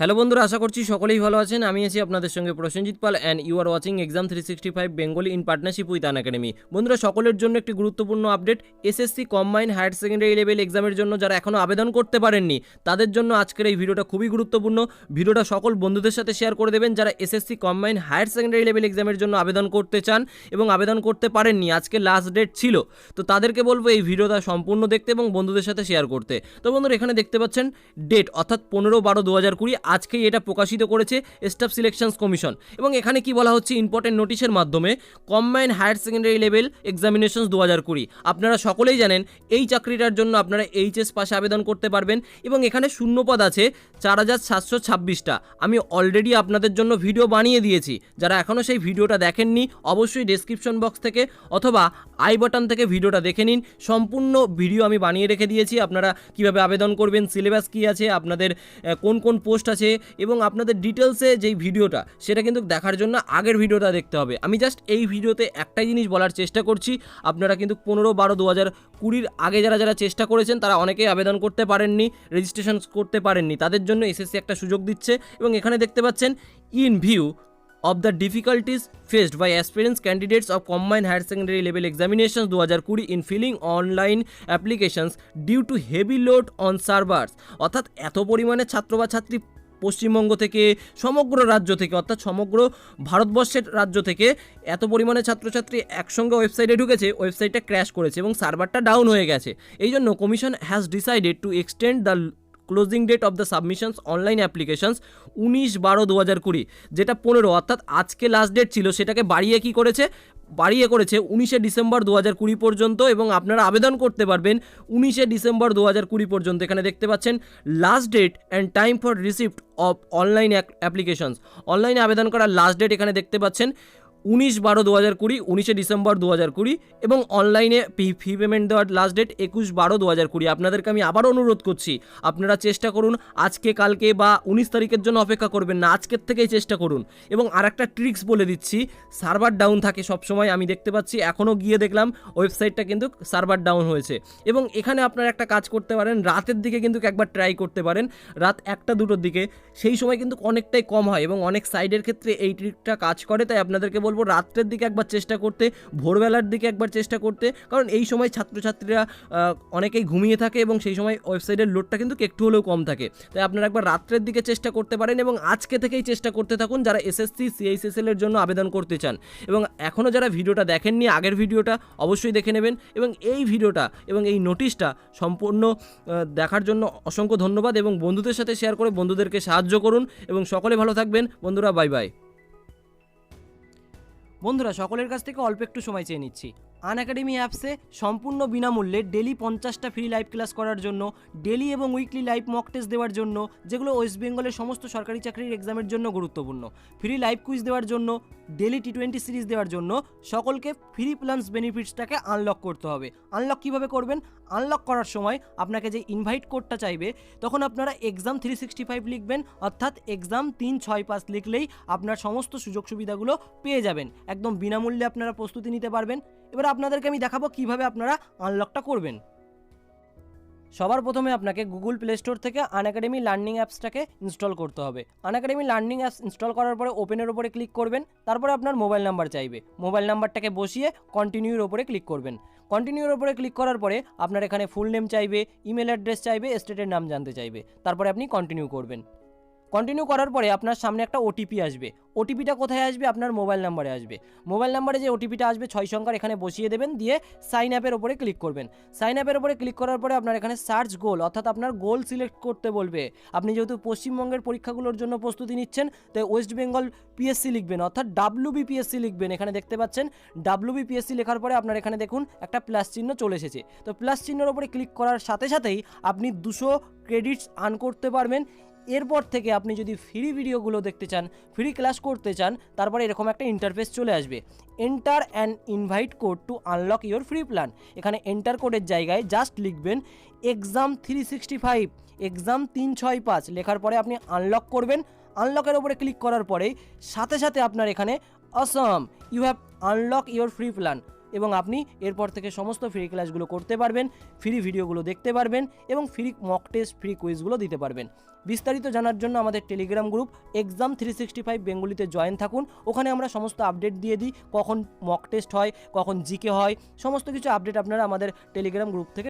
Hello বন্ধুরা, আশা করছি সকলেই ভালো আছেন। আমি আছি আপনাদের সঙ্গে Prasenjit Pal and you are watching exam three sixty five Bengali in partnership with Unacademy বন্ধুরা, সকলের জন্য একটি গুরুত্বপূর্ণ update SSC combine higher secondary level এক্সামের জন্য যারা এখনও আবেদন করতে পারেননি, তাদের জন্য আজকের এই ভিডিওটা খুবই গুরুত্বপূর্ণ। ভিডিওটা সকল বন্ধুদের সাথে শেয়ার করে দেবেন যারা SSC combine higher secondary level এক্সামের জন্য আবেদন করতে চান এবং আবেদন করতে পারেননি, আজকে লাস্ট ডেট ছিল। তো তাদেরকে বলব এই ভিডিওটা সম্পূর্ণ দেখতে এবং বন্ধুদের সাথে শেয়ার করতে। তো বন্ধুরা, এখানে দেখতে পাচ্ছেন ডেট অর্থাৎ পনেরো বারো দু হাজার কুড়ি আজকেই এটা প্রকাশিত করেছে স্টাফ সিলেকশনস কমিশন। এবং এখানে কি বলা হচ্ছে ইম্পর্টেন্ট নোটিশের মাধ্যমে combine higher secondary level examinations দু হাজার কুড়ি। আপনারা সকলেই জানেন, এই চাকরিটার জন্য আপনারা এইচএস পাশে আবেদন করতে পারবেন এবং এখানে শূন্যপদ আছে চার হাজার সাতশো ছাব্বিশটা। আমি অলরেডি আপনাদের জন্য ভিডিও বানিয়ে দিয়েছি। যারা এখনও সেই ভিডিওটা দেখেননি, অবশ্যই ডেসক্রিপশন বক্স থেকে অথবা আই বাটন থেকে ভিডিওটা দেখে নিন। সম্পূর্ণ ভিডিও আমি বানিয়ে রেখে দিয়েছি। আপনারা কীভাবে আবেদন করবেন সিলেবাস কী আছে, আপনাদের কোন কোন পোস্ট আছে এবং আপনাদের ডিটেলসে যেই ভিডিওটা, সেটা কিন্তু দেখার জন্য আগের ভিডিওটা দেখতে হবে। আমি জাস্ট এই ভিডিওতে একটাই জিনিস বলার চেষ্টা করছি, আপনারা কিন্তু পনেরো বারো দু হাজার কুড়ির আগে যারা যারা চেষ্টা করেছেন, তারা অনেকেই আবেদন করতে পারেননি রেজিস্ট্রেশন করতে পারেননি। তাদের জন্য এসএসসি একটা সুযোগ দিচ্ছে এবং এখানে দেখতে পাচ্ছেন in view of the difficulties faced by aspirants, candidates of combined higher secondary level examinations 2020 in filling online applications due to heavy load on servers অর্থাৎ এত পরিমাণে ছাত্র বা ছাত্রী পশ্চিমবঙ্গ থেকে সমগ্র রাজ্য থেকে, অর্থাৎ সমগ্র ভারতবর্ষের রাজ্য থেকে এত পরিমাণে ছাত্রছাত্রী একসঙ্গে ওয়েবসাইটে ঢুকেছে, ওয়েবসাইটটা ক্র্যাশ করেছে এবং সার্ভারটা ডাউন হয়ে গেছে। এই জন্য commission has decided to extend the closing date of the submissions online applications উনিশ বারো দু হাজার কুড়ি, যেটা পনেরো, অর্থাৎ আজকে লাস্ট ডেট ছিল, সেটাকে বাড়িয়ে কি করেছে? বাড়িয়ে করেছে উনিশে ডিসেম্বর দু হাজার কুড়ি পর্যন্ত এবং আপনারা আবেদন করতে পারবেন উনিশে ডিসেম্বর দু হাজার কুড়ি পর্যন্ত। এখানে দেখতে পাচ্ছেন last date and time for receipt of online applications অনলাইনে আবেদন করার লাস্ট ডেট এখানে দেখতে পাচ্ছেন উনিশ বারো দু হাজার কুড়ি, উনিশে ডিসেম্বর দু হাজার কুড়ি এবং অনলাইনে ফি পেমেন্ট দেওয়ার লাস্ট ডেট একুশ বারো দু হাজার কুড়ি। আপনাদেরকে আমি আবারও অনুরোধ করছি, আপনারা চেষ্টা করুন আজকে, কালকে বা উনিশ তারিখের জন্য অপেক্ষা করবেন না, আজকের থেকেই চেষ্টা করুন। এবং আর একটা ট্রিক্স বলে দিচ্ছি সার্ভার ডাউন থাকে সবসময়, আমি দেখতে পাচ্ছি, এখনও গিয়ে দেখলাম ওয়েবসাইটটা কিন্তু সার্ভার ডাউন হয়েছে। এবং এখানে আপনারা একটা কাজ করতে পারেন, রাতের দিকে কিন্তু একবার ট্রাই করতে পারেন, রাত একটা দুটোর দিকে, সেই সময় কিন্তু অনেকটাই কম হয় এবং অনেক সাইডের ক্ষেত্রে এই ট্রিকটা কাজ করে, তাই আপনাদেরকে বলব রাত্রের দিকে একবার চেষ্টা করতে, ভোরবেলার দিকে একবার চেষ্টা করতে, কারণ এই সময় ছাত্রছাত্রীরা অনেকেই ঘুমিয়ে থাকে এবং সেই সময় ওয়েবসাইটের লোডটা কিন্তু একটু হলেও কম থাকে। তাই আপনারা একবার রাত্রের দিকে চেষ্টা করতে পারেন এবং আজকে থেকেই চেষ্টা করতে থাকুন যারা এসএসসি, সিআইসিএসএল এর জন্য আবেদন করতে চান। এবং এখনও যারা ভিডিওটা দেখেননি, আগের ভিডিওটা অবশ্যই দেখে নেবেন এবং এই ভিডিওটা এবং এই নোটিশটা সম্পূর্ণ দেখার জন্য অসংখ্য ধন্যবাদ এবং বন্ধুদের সাথে শেয়ার করে বন্ধুদেরকে সাহায্য করুন। এবং সকলে ভালো থাকবেন। বন্ধুরা, বাই বাই। বন্ধুরা সকলের কাছ থেকে অল্প একটু সময় চেয়ে নিচ্ছি। আন একাডেমি অ্যাপসে সম্পূর্ণ বিনামূল্যে ডেলি পঞ্চাশটা ফ্রি লাইভ ক্লাস করার জন্য, ডেলি এবং উইকলি লাইভ মক টেস্ট দেওয়ার জন্য, যেগুলো ওয়েস্ট বেঙ্গলের সমস্ত সরকারি চাকরির এক্সামের জন্য গুরুত্বপূর্ণ। ফ্রি লাইভ কুইজ দেওয়ার জন্য, ডেলি টি টোয়েন্টি সিরিজ দেওয়ার জন্য সকলকে ফ্রি প্লান্স বেনিফিটসটাকে আনলক করতে হবে। আনলক কীভাবে করবেন? আনলক করার সময় আপনাকে যে ইনভাইট কোডটা চাইবে, তখন আপনারা এক্সাম থ্রি সিক্সটি ফাইভ লিখবেন, অর্থাৎ এক্সাম তিন ছয় পাঁচ লিখলেই আপনার সমস্ত সুযোগ সুবিধাগুলো পেয়ে যাবেন। একদম বিনামূল্যে আপনারা প্রস্তুতি নিতে পারবেন। এবার আপনাদেরকে আমি দেখাবো কীভাবে আপনারা আনলকটা করবেন। সবার প্রথমে আপনাকে গুগল প্লে স্টোর থেকে আনএকাডেমি লার্নিং অ্যাপসটাকে ইনস্টল করতে হবে। আনএকাডেমি লার্নিং অ্যাপস ইনস্টল করার পরে ওপেনের ওপরে ক্লিক করবেন, তারপরে আপনার মোবাইল নাম্বার চাইবে। মোবাইল নাম্বারটাকে বসিয়ে কন্টিনিউর ওপরে ক্লিক করবেন। কন্টিনিউর ওপরে ক্লিক করার পরে আপনার এখানে ফুল নেম চাইবে ইমেল অ্যাড্রেস চাইবে স্টেটের নাম জানতে চাইবে। তারপরে আপনি কন্টিনিউ করবেন। কন্টিনিউ করার পরে আপনার সামনে একটা ওটিপি আসবে। ওটিপিটা কোথায় আসবে? আপনার মোবাইল নাম্বারে আসবে। মোবাইল নাম্বারে যে ওটিপিটা আসবে, ছয় সংখ্যার এখানে বসিয়ে দেবেন, দিয়ে সাইন অ্যাপের ওপরে ক্লিক করবেন। সাইন অ্যাপের ওপরে ক্লিক করার পরে আপনার এখানে সার্চ গোল অর্থাৎ আপনার গোল সিলেক্ট করতে বলবে। আপনি যেহেতু পশ্চিমবঙ্গের পরীক্ষাগুলোর জন্য প্রস্তুতি নিচ্ছেন, তাই ওয়েস্ট বেঙ্গল পিএসসি লিখবেন, অর্থাৎ ডাব্লিউ বিপিএসসি লিখবেন। এখানে দেখতে পাচ্ছেন ডাব্লিউ বিপিএসসি লেখার পরে আপনার এখানে দেখুন, একটা প্লাস চিহ্ন চলে এসেছে। তো প্লাস চিহ্নের ওপরে ক্লিক করার সাথে সাথেই আপনি দুশো ক্রেডিটস আর্ন করতে পারবেন। এরপর থেকে আপনি যদি ফ্রি ভিডিওগুলো দেখতে চান ফ্রি ক্লাস করতে চান, তারপরে এরকম একটা ইন্টারফেস চলে আসবে। Enter and invite code to unlock your free plan এখানে এন্টার কোডের জায়গায় জাস্ট লিখবেন exam three sixty five exam তিন ছয় পাঁচ লেখার পরে আপনি আনলক করবেন। আনলকের ওপরে ক্লিক করার পরেই সাথে সাথে আপনার এখানে awesome you have unlock your free plan এবং আপনি এরপর থেকে সমস্ত ফ্রি ক্লাসগুলো করতে পারবেন ফ্রি ভিডিওগুলো দেখতে পারবেন এবং ফ্রি মক টেস্ট ফ্রি কুইজগুলো দিতে পারবেন। বিস্তারিত জানার জন্য আমাদের Telegram group exam three sixty five বেঙ্গুলিতে join থাকুন। ওখানে আমরা সমস্ত আপডেট দিয়ে দিই, কখন মক টেস্ট হয়, কখন জিকে হয়, সমস্ত কিছু আপডেট আপনারা আমাদের টেলিগ্রাম গ্রুপ থেকে